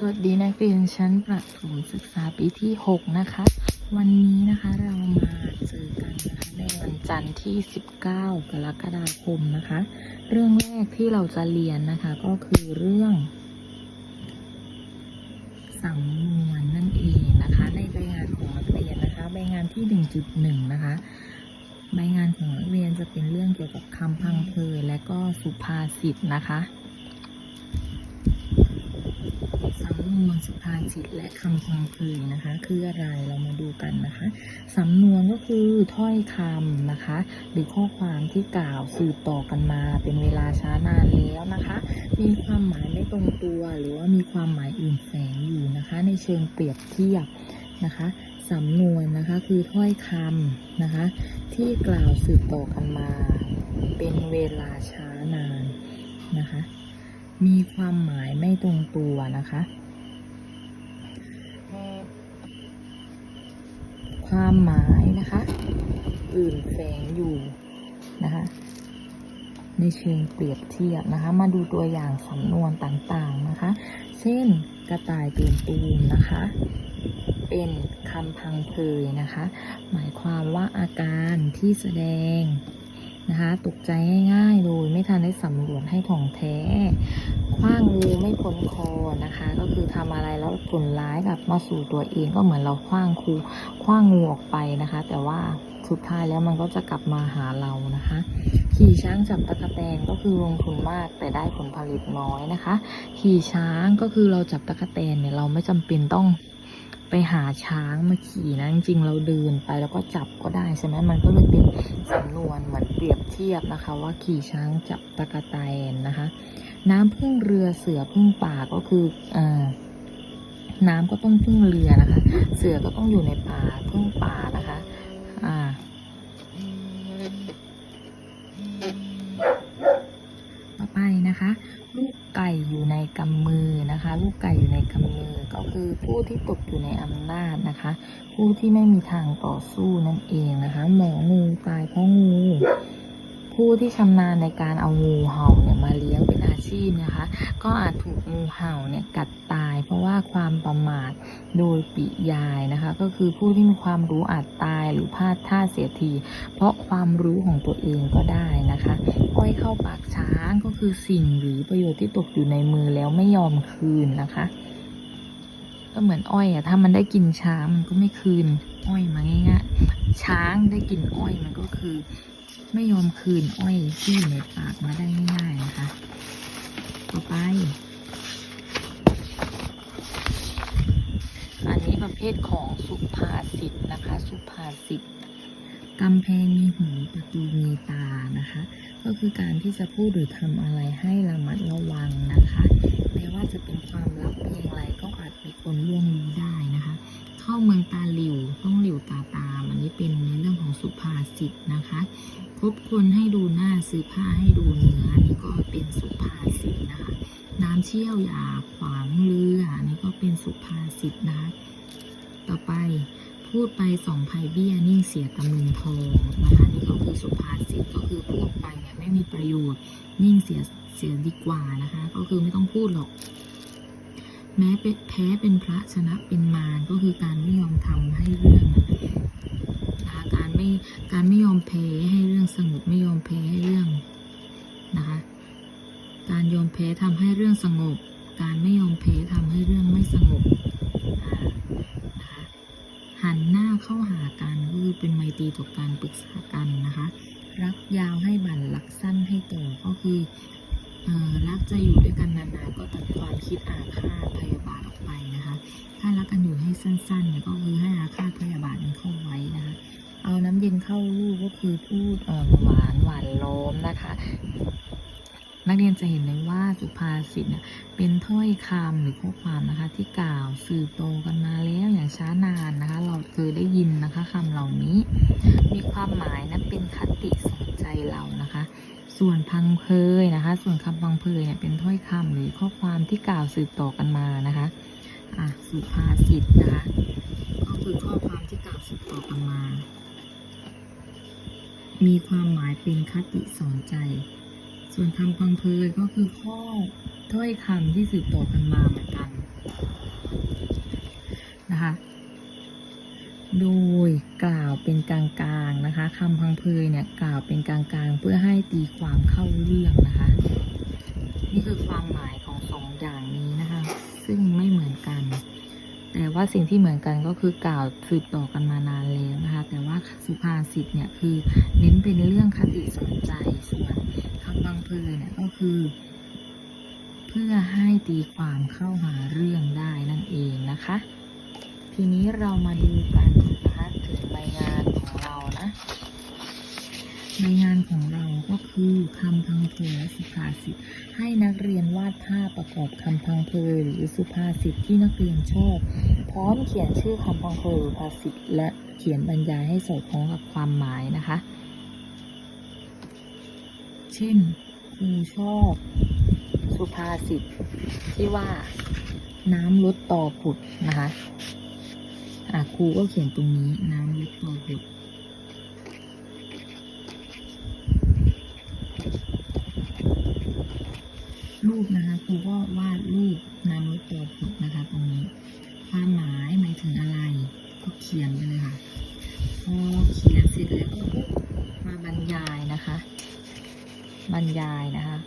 สวัสดีนักเรียนชั้นประถมศึกษาปีที่ 6 นะคะ วันนี้นะคะเรามาเจอกันนะคะในวันจันทร์ที่ 19 กรกฎาคมนะคะ เรื่องแรกที่เราจะเรียนนะคะก็คือเรื่องสำนวนนั่นเองนะคะ ในใบงานของนักเรียนนะคะใบงานที่ 1.1 นะคะใบงานของนักเรียนจะเป็นเรื่องเกี่ยวกับคำพังเพยและก็สุภาษิตนะคะ สำนวนสุภาษิตและคำพังเพยนะคะ คืออะไรเรามาดูกันนะคะสำนวนก็คือถ้อยคำนะคะ หรือข้อความที่กล่าวสืบต่อกันมา เป็นเวลาช้านานแล้วนะคะ มีความหมายไม่ตรงตัว หรือว่ามีความหมายอื่นแฝงอยู่นะคะ ในเชิงเปรียบเทียบนะคะสำนวนนะคะคือถ้อยคำนะคะ ที่กล่าวสืบต่อกันมา เป็นเวลาช้านานนะคะ มีความหมายไม่ตรงตัวนะคะ ความหมายนะคะ อื่นแฝงอยู่นะคะ ในเชิงเปรียบเทียบนะคะ มาดูตัวอย่างสำนวนต่างๆนะคะ เช่นกระต่ายตื่นตูมนะคะ เป็นคำพังเพยนะคะ หมายความว่าอาการที่แสดงนะคะตกใจง่ายๆ โดยไม่ทันได้สำรวจให้ถ่องแท้ คว้างงูไม่พ้นคอนะคะ ก็คือทำอะไรแล้วผลร้ายกลับมาสู่ตัวเองก็เหมือนเราคว้างครูคว้างงูออกไปนะคะ แต่ว่าสุดท้ายแล้วมันก็จะกลับมาหาเรานะคะ ขี่ช้างจับตะกะแตนก็คือลงทุนมากแต่ได้ผลผลิตน้อยนะคะ ขี่ช้างก็คือเราจับตะกะแตนเนี่ยเราไม่จำเป็นต้องไปหาช้างมาขี่นะจริงเราเดินไปแล้วก็จับก็ได้ใช่ไหมมันก็เลยเป็นสำนวนเหมือนเปรียบเทียบนะคะ ว่าขี่ช้างจับตะกะแตนนะคะ น้ำพึ่งเรือเสือพึ่งป่าก็คืออ่าน้ำก็ต้องพึ่งเรือนะคะ เสือก็ต้องอยู่ในป่าพึ่งป่านะคะ อ่า ต่อไปนะคะ ลูกไก่อยู่ในกำมือนะคะ ลูกไก่อยู่ในกำมือก็คือผู้ที่ตกอยู่ในอำนาจนะคะ ผู้ที่ไม่มีทางต่อสู้นั่นเองนะคะ หมองูตายเพราะงู ผู้ที่ชำนาญในการเอางูเห่าเนี่ยมาเลี้ยงเป็น ชีพนะคะ ก็อาจถูกงูเห่าเนี่ยกัดตาย เพราะว่าความประมาทโดยปิยายนะคะ ก็คือผู้ที่มีความรู้อาจตายหรือพลาดท่าเสียที เพราะความรู้ของตัวเองก็ได้นะคะอ้อยเข้าปากช้างก็คือสิ่งหรือประโยชน์ที่ตกอยู่ในมือแล้วไม่ยอมคืนนะคะก็เหมือนอ้อยอะถ้ามันได้กินช้างมันก็ไม่คืน อ้อยมาง่ายๆช้างได้กินอ้อยมันก็คือ ไม่ยอมคืนอ้อยที่อยู่ในปากมาได้ง่ายๆนะคะ ต่อไป อันนี้ประเภทของสุภาษิตนะคะ สุภาษิตกำแพงมีหูประตูมีตานะคะ ก็คือการที่จะพูดหรือทำอะไรให้ระมัดระวังนะคะแม้ว่าจะเป็นความลับเพียงไรก็อาจมีคนล่วงรู้ได้นะคะ เข้าเมืองตาหลิวต้องหลิวตาตามอันนี้เป็นในเรื่องของ สุภาษิตนะคะพบคนให้ดูหน้าซื้อผ้าให้ดูเนื้อนนี้ก็เป็นสุภาษิตนะคะ น้ำเชี่ยวอย่าขวางเรือนนี้ก็เป็นสุภาษิตนะคะ ต่อไปพูดไปสองภัยเบี้ยนิ่งเสียตะมึงทองนะคะนี่ก็คือสุภาษิตก็คือพูดไปเนี่ยไม่มีประโยชน์ นิ่งเสียเสียดีกว่านะคะ ก็คือไม่ต้องพูดหรอก แม้เป็นแพ้เป็นพระชนะเป็นมารก็คือการไม่ยอมทำให้เรื่อง ไม่การไม่ยอมแพ้ให้เรื่องสงบไม่ยอมแพ้ให้เรื่องนะคะ การยอมแพ้ทำให้เรื่องสงบ การไม่ยอมแพ้ทำให้เรื่องไม่สงบนะคะหันหน้าเข้าหากันก็คือเป็นไมตรีต่อการปรึกษากันนะคะ รักยาวให้บั่นรักสั้นให้ต่อก็คืออรักจะอยู่ด้วยกันนานๆก็ตัดความคิดอาฆาตพยาบาทออกไปนะคะ ถ้ารักกันอยู่ให้สั้นๆเนี่ยก็คือให้อาฆาตพยาบาทมันเข้าไว้นะคะ เอาน้ำเย็นเข้าลูกก็คือพูดอ่อนหวานหวานล้อมนะคะ นักเรียนจะเห็นเลยว่าสุภาษิตเป็นถ้อยคำหรือข้อความนะคะ ที่กล่าวสืบโตอกันมาแล้วอย่างช้านานนะคะ เราเคยได้ยินนะคะคำเหล่านี้ มีความหมายนะเป็นคติสนใจเรานะคะส่วนพังเพยนะคะ ส่วนคำพังเพยเนี่ยเป็นถ้อยคำหรือข้อความที่กล่าวสืบต่อกันมานะคะ อะ สุภาษิตนะคะ มีความหมายเป็นคติสอนใจ ส่วนคำพังเพยก็คือข้อถ้อยคำที่สืบต่อกันมาเหมือนกันนะคะ โดยกล่าวเป็นกลางๆนะคะคำพังเพยเนี่ยกล่าวเป็นกลางๆ เพื่อให้ตีความเข้าเรื่องนะคะ นี่คือความหมายของสองอย่างนี้นะคะ ซึ่งไม่เหมือนกัน แต่ว่าสิ่งที่เหมือนกันก็คือกล่าวสืบต่อกันมานานแล้ว ภาษิตเนี่ยคือเน้นเป็นเรื่องคติสอนใจส่วนคำบังเพยเนี่ยก็คือ เพื่อให้ตีความเข้าหาเรื่องได้นั่นเองนะคะ ทีนี้เรามาดูกันนะคะถึงใบงานของเรานะใบงานของเราก็คือคำพังเพยและสุภาษิตให้นักเรียนวาดภาพประกอบคำพังเพยหรือสุภาษิตที่นักเรียนชอบ พร้อมเขียนชื่อคำพังเพยหรือภาษิตและเขียนบรรยายให้สอดคล้องกับความหมายนะคะ เช่นครูชอบ สุภาษิตที่ว่าน้ำลดต่อผุดนะคะอะครูก็เขียนตรงนี้น้ำลดต่อผุดรูปนะคะครูก็วาดรูปน้ำลดต่อผุด เขียนเลยค่ะพอเขียนเสร็จแล้วก็มาบรรยายนะคะ บรรยายนะคะ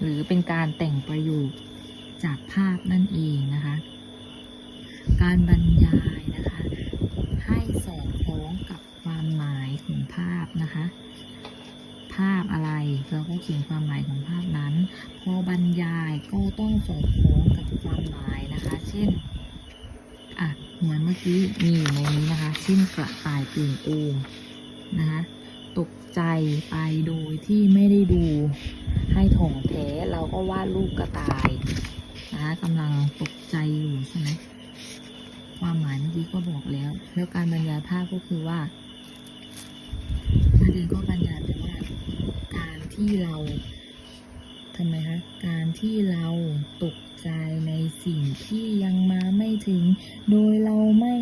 หรือเป็นการแต่งประโยคจากภาพนั่นเองนะคะ การบรรยายนะคะ ให้สอดคล้องกับความหมายของภาพนะคะ ภาพอะไรเราก็เขียนความหมายของภาพนั้น พอบรรยายก็ต้องสอดคล้องกับความหมายนะคะ เช่น เหมือนเมื่อกี้มีอยู่ในนี้นะคะ เช่นกระต่ายตื่นตูมนะคะตกใจไปโดยที่ไม่ได้ดูให้ถ่องแท้เราก็วาดรูปกระต่ายนะคะกำลังตกใจอยู่ใช่ไหมความหมายเมื่อกี้ก็บอกแล้ว แล้วการบรรยายภาพก็คือว่านักเรียนก็บรรยายไปว่าการที่เรา ทำไมคะการที่เราตกใจในสิ่งที่ยังมาไม่ถึง โดยเราไม่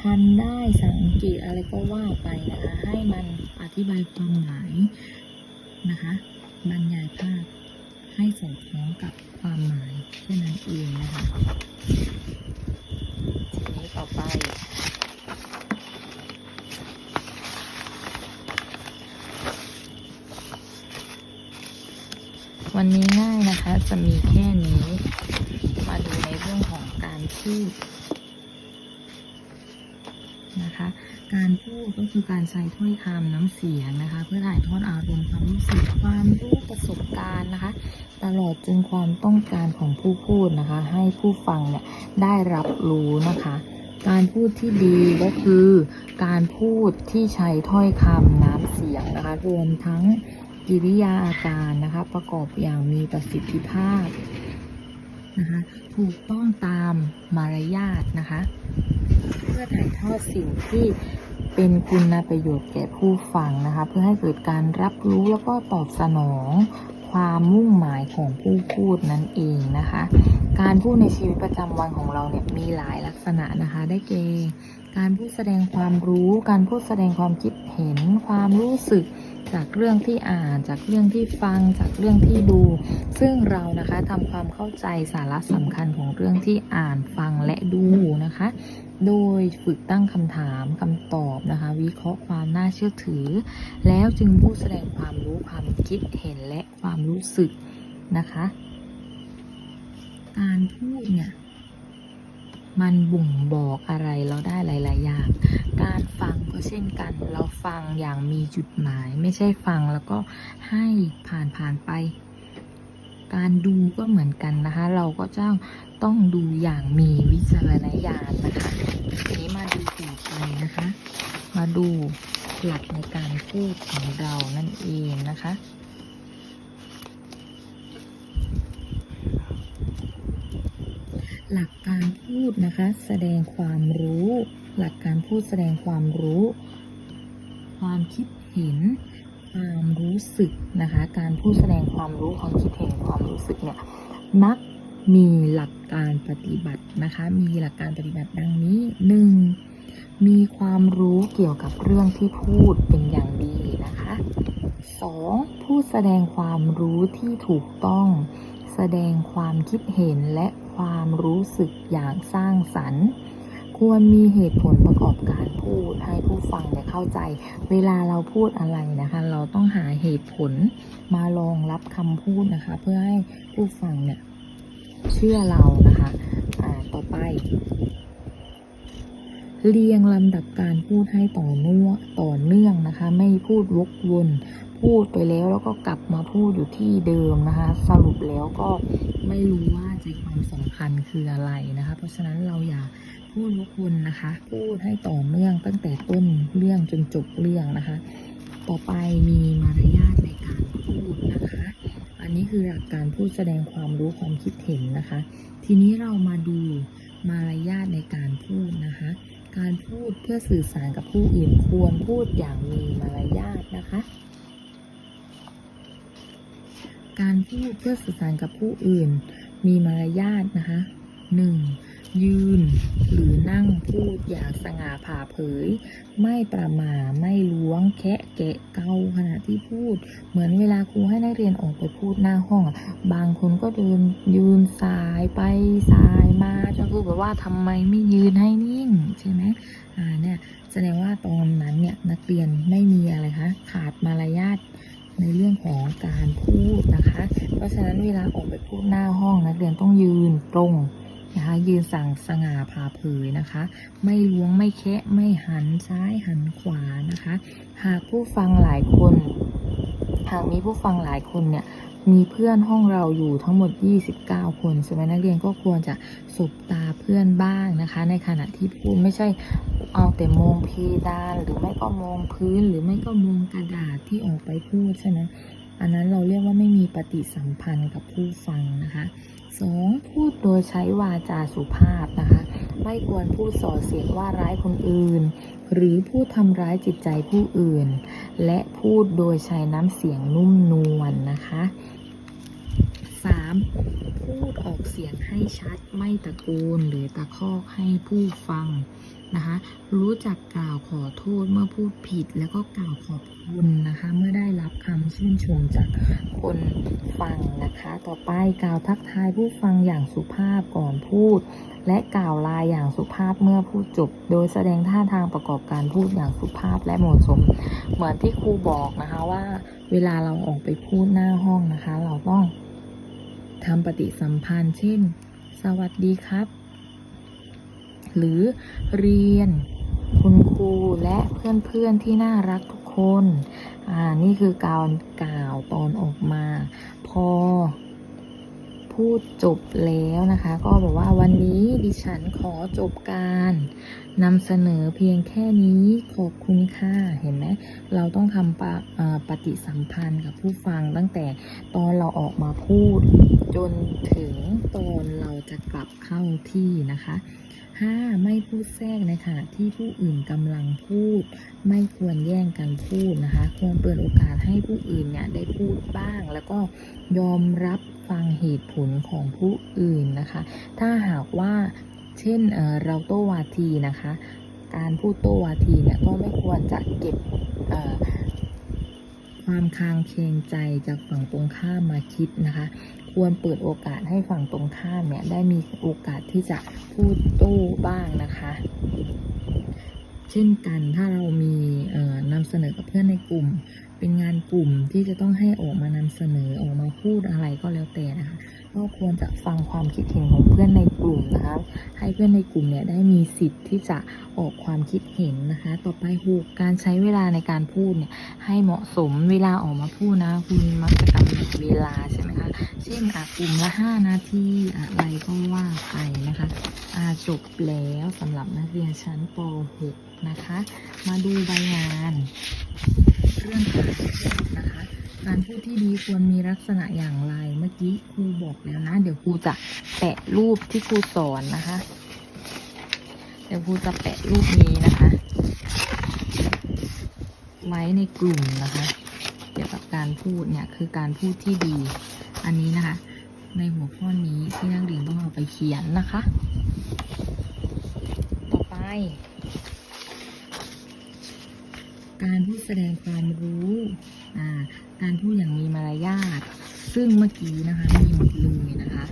ทันได้สังเกตอะไรก็ว่าไปนะคะ ให้มันอธิบายความหมายนะคะบรรยายภาพให้สอดคล้องกับความหมายแค่นั้นเองนะคะทีนี้ต่อไป วันนี้ง่ายนะคะจะมีแค่นี้ มาดูในเรื่องของการพูดนะคะ การพูดก็คือการใช้ถ้อยคำน้ำเสียงนะคะ เพื่อถ่ายทอดอารมณ์ความรู้สึกความรู้ประสบการณ์นะคะ ตลอดจนความต้องการของผู้พูดนะคะ ให้ผู้ฟังเนี่ยได้รับรู้นะคะการพูดที่ดีก็คือ การพูดที่ใช้ถ้อยคำน้ำเสียงนะคะรวมทั้ง กิริยาอาการนะคะ ประกอบอย่างมีประสิทธิภาพนะคะถูกต้องตามมารยาทนะคะ เพื่อถ่ายทอดสิ่งที่เป็นคุณประโยชน์แก่ผู้ฟังนะคะ เพื่อให้เกิดการรับรู้แล้วก็ตอบสนองความมุ่งหมายของผู้พูดนั่นเองนะคะ การพูดในชีวิตประจำวันของเราเนี่ยมีหลายลักษณะนะคะ ได้แก่การพูดแสดงความรู้ การพูดแสดงความคิดเห็น ความรู้สึก จากเรื่องที่อ่านจากเรื่องที่ฟังจากเรื่องที่ดู ซึ่งเรานะคะทำความเข้าใจสาระสำคัญของเรื่องที่อ่านฟังและดูนะคะ โดยฝึกตั้งคำถามคำตอบนะคะ วิเคราะห์ความน่าเชื่อถือ แล้วจึงพูดแสดงความรู้ความคิดเห็นและความรู้สึกนะคะ การพูดเนี่ยมันบ่งบอกอะไรเราได้หลาย ๆ อย่าง เช่นกัน เราฟังอย่างมีจุดหมาย ไม่ใช่ฟังแล้วก็ให้ผ่านผ่านไป การดูก็เหมือนกันนะคะ เราก็จะต้องดูอย่างมีวิจารณญาณนะคะทีนี้มาดูต่อไปนะคะ มาดูหลักในการพูดของเรานั่นเองนะคะหลักการพูดนะคะ แสดงความรู้ หลักการพูดแสดงความรู้ ความคิดเห็น ความรู้สึกนะคะ การพูดแสดงความรู้ความคิดเห็นความรู้สึกเนี่ยมักมีหลักการปฏิบัตินะคะ มีหลักการปฏิบัติดังนี้หนึ่งมีความรู้เกี่ยวกับเรื่องที่พูดเป็นอย่างดีนะคะสองผู้แสดงความรู้ที่ถูกต้อง แสดงความคิดเห็นและความรู้สึกอย่างสร้างสรรค์ ควรมีเหตุผลประกอบการพูดให้ผู้ฟังเนี่ยเข้าใจ เวลาเราพูดอะไรนะคะ เราต้องหาเหตุผลมารองรับคำพูดนะคะ เพื่อให้ผู้ฟังเนี่ยเชื่อเรานะคะอ่าต่อไป เรียงลำดับการพูดให้ต่อเนื่องต่อเนื่องนะคะ ไม่พูดวกวนพูดไปแล้วแล้วก็กลับมาพูดอยู่ที่เดิมนะคะ สรุปแล้วก็ไม่รู้ว่าใจความสำคัญคืออะไรนะคะ เพราะฉะนั้นเราอย่า พูดวกวนนะคะ พูดให้ต่อเนื่องตั้งแต่ต้นเรื่องจนจบเรื่องนะคะ ต่อไปมีมารยาทในการพูดนะคะ อันนี้คือหลักการพูดแสดงความรู้ความคิดเห็นนะคะ ทีนี้เรามาดูมารยาทในการพูดนะคะ การพูดเพื่อสื่อสารกับผู้อื่นควรพูดอย่างมีมารยาทนะคะ การพูดเพื่อสื่อสารกับผู้อื่น มีมารยาทนะคะ 1. ยืน หรือนั่งพูดอย่างสง่าผ่าเผย ไม่ประมาไม่ล้วงแคะแกะเกาขณะที่พูด เหมือนเวลาครูให้นักเรียนออกไปพูดหน้าห้องอะบางคนก็เดินยืนสายไปสายมาจนครูแบบว่าทำไมไม่ยืนให้นิ่งใช่ไหมอ่าเนี่ยแสดงว่าตอนนั้นเนี่ยนักเรียนไม่มีอะไรคะขาดมารยาทในเรื่องของการพูดนะคะ เพราะฉะนั้นเวลาออกไปพูดหน้าห้องนักเรียนต้องยืนตรง นะคะยืนสั่งสง่าผ่าเผยนะคะ ไม่ล้วงไม่แคะไม่หันซ้ายหันขวานะคะ หากผู้ฟังหลายคน หากมีผู้ฟังหลายคนเนี่ยมีเพื่อนห้องเราอยู่ทั้งหมด 29 คนใช่ไหมนักเรียนก็ควรจะสบตาเพื่อนบ้างนะคะ ในขณะที่พูดไม่ใช่เอาแต่มองเพดานหรือไม่ก็มองพื้นหรือไม่ก็มองกระดาษที่ออกไปพูดใช่ไหมอันนั้นเราเรียกว่าไม่มีปฏิสัมพันธ์กับผู้ฟังนะคะ สองพูดโดยใช้วาจาสุภาพนะคะ ไม่ควรพูดส่อเสียดว่าร้ายคนอื่น หรือพูดทำร้ายจิตใจผู้อื่น และพูดโดยใช้น้ำเสียงนุ่มนวลนะคะ 3. พูดออกเสียงให้ชัดไม่ตะโกนหรือตะคอกให้ผู้ฟังนะคะรู้จักกล่าวขอโทษเมื่อพูดผิดแล้วก็กล่าวขอบคุณนะคะ เมื่อได้รับคำชื่นชมจากคนฟังนะคะ ต่อไปกล่าวทักทายผู้ฟังอย่างสุภาพก่อนพูด และกล่าวลาอย่างสุภาพเมื่อพูดจบ โดยแสดงท่าทางประกอบการพูดอย่างสุภาพและเหมาะสม เหมือนที่ครูบอกนะคะว่า เวลาเราออกไปพูดหน้าห้องนะคะ เราต้อง ทำปฏิสัมพันธ์เช่น สวัสดีครับ หรือเรียน คุณครูและเพื่อนๆที่น่ารักทุกคน อ่า นี่คือการกล่าวตอนออกมา พอ พูดจบแล้วนะคะ ก็บอกว่าวันนี้ดิฉันขอจบการนำเสนอเพียงแค่นี้ขอบคุณค่ะเห็นไหมเราต้องทำปปฏิสัมพันธ์กับผู้ฟังตั้งแต่ตอนเราออกมาพูด จนถึงตอนเราจะกลับเข้าที่นะคะ 5. ไม่พูดแทรกในขณะที่ผู้อื่นกำลังพูด ไม่ควรแย่งกันพูดนะคะ ควรเปิดโอกาสให้ผู้อื่นเนี่ยได้พูดบ้าง แล้วก็ยอมรับฟังเหตุผลของผู้อื่นนะคะ ถ้าหากว่าเช่นเเราโต้วาทีนะคะ การพูดโต้วาทีเนี่ยก็ไม่ควรจะเก็บความคางเคียงใจจากฝั่งตรงข้ามมาคิดนะคะ ควรเปิดโอกาสให้ฝั่งตรงข้ามเนี่ยได้มีโอกาสที่จะพูดโต้บ้างนะคะ เช่นกันถ้าเรามีนำเสนอกับเพื่อนในกลุ่ม เป็นงานกลุ่มที่จะต้องให้ออกมานำเสนอออกมาพูดอะไรก็แล้วแต่นะคะก็ควรจะฟังความคิดเห็นของเพื่อนในกลุ่มนะคะ ให้เพื่อนในกลุ่มเนี่ยได้มีสิทธิ์ที่จะออกความคิดเห็นนะคะ ต่อไปหกการใช้เวลาในการพูดเนี่ยให้เหมาะสมเวลาออกมาพูดนะ คุณมักจะกำหนดเวลาใช่ไหมคะเช่นอะกลุ่มละ5นาทีอะไรก็ว่าไปนะคะอ่าจบแล้วสำหรับนักเรียนชั้นป .6 นะคะ มาดูใบงานเรื่องการพูดนะคะ การพูดที่ดีควรมีลักษณะอย่างไร เมื่อกี้ครูบอกแล้วนะ เดี๋ยวครูจะแปะรูปที่ครูสอนนะคะ เดี๋ยวครูจะแปะรูปนี้นะคะ ไว้ในกลุ่มนะคะ เกี่ยวกับการพูดเนี่ยคือการพูดที่ดี อันนี้นะคะ ในหัวข้อนี้ที่นักเรียนต้องเอาไปเขียนนะคะ ต่อไป การพูดแสดงความรู้การพูดอย่างมีมารยาท ซึ่งเมื่อกี้นะคะมีหมดเลยนะคะ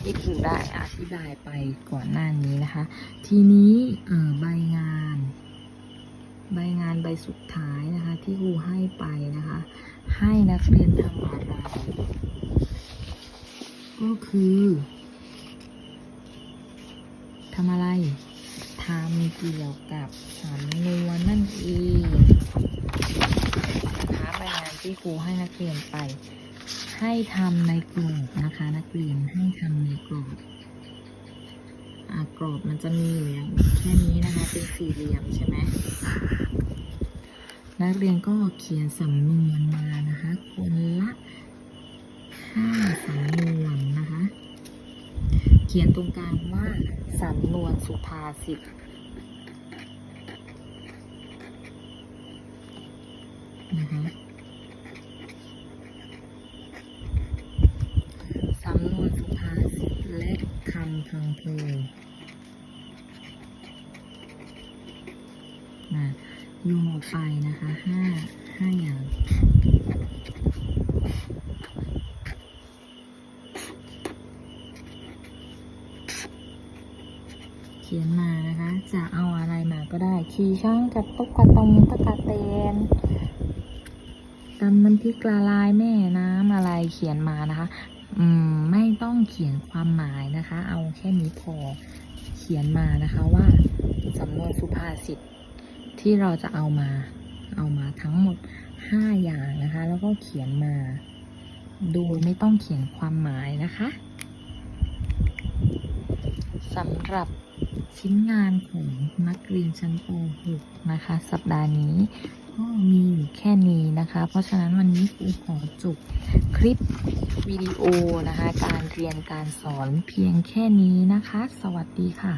ที่คือได้อธิบายไปก่อนหน้านี้นะคะ ทีนี้ใบงาน ใบงานใบสุดท้ายนะคะ ที่ครูให้ไปนะคะ ให้นักเรียนทำอะไรก็คือทำอะไร ทำเกี่ยวกับสำนวนนั่นเองนะคะใบงานที่ครูให้นักเรียนไป ให้ทำในกรอบนะคะ นักเรียนให้ทำในกรอบอกรอบมันจะมีอยู่อย่างแค่นี้นะคะ เป็นสี่เหลี่ยมใช่ไหมนักเรียนก็เขียนสำนวนมานะคะ คนละห้าสำนวน ขียนตรงกลางว่าสำนวนสุภาษิตนะคะสำนวนสุภาษิตและคำพังเพยนะโยงไปนะคะห้าห้าอย่าง เขียนมานะคะ จะเอาอะไรมาก็ได้ ขี่ช้างกับตุ๊กตงตะกะเตนตำมันพริกละลายแม่น้ำอะไรเขียนมานะคะ อืม ไม่ต้องเขียนความหมายนะคะ เอาแค่นี้พอเขียนมานะคะว่าสำนวนสุภาษิตที่เราจะเอามา เอามาทั้งหมดห้าอย่างนะคะ แล้วก็เขียนมา โดยไม่ต้องเขียนความหมายนะคะสำหรับ ชิ้นงานของนักเรียนชั้นป .6 นะคะ สัปดาห์นี้ก็มีอยู่แค่นี้นะคะ เพราะฉะนั้นวันนี้ครูขอจบคลิปวิดีโอนะคะ การเรียนการสอนเพียงแค่นี้นะคะ สวัสดีค่ะ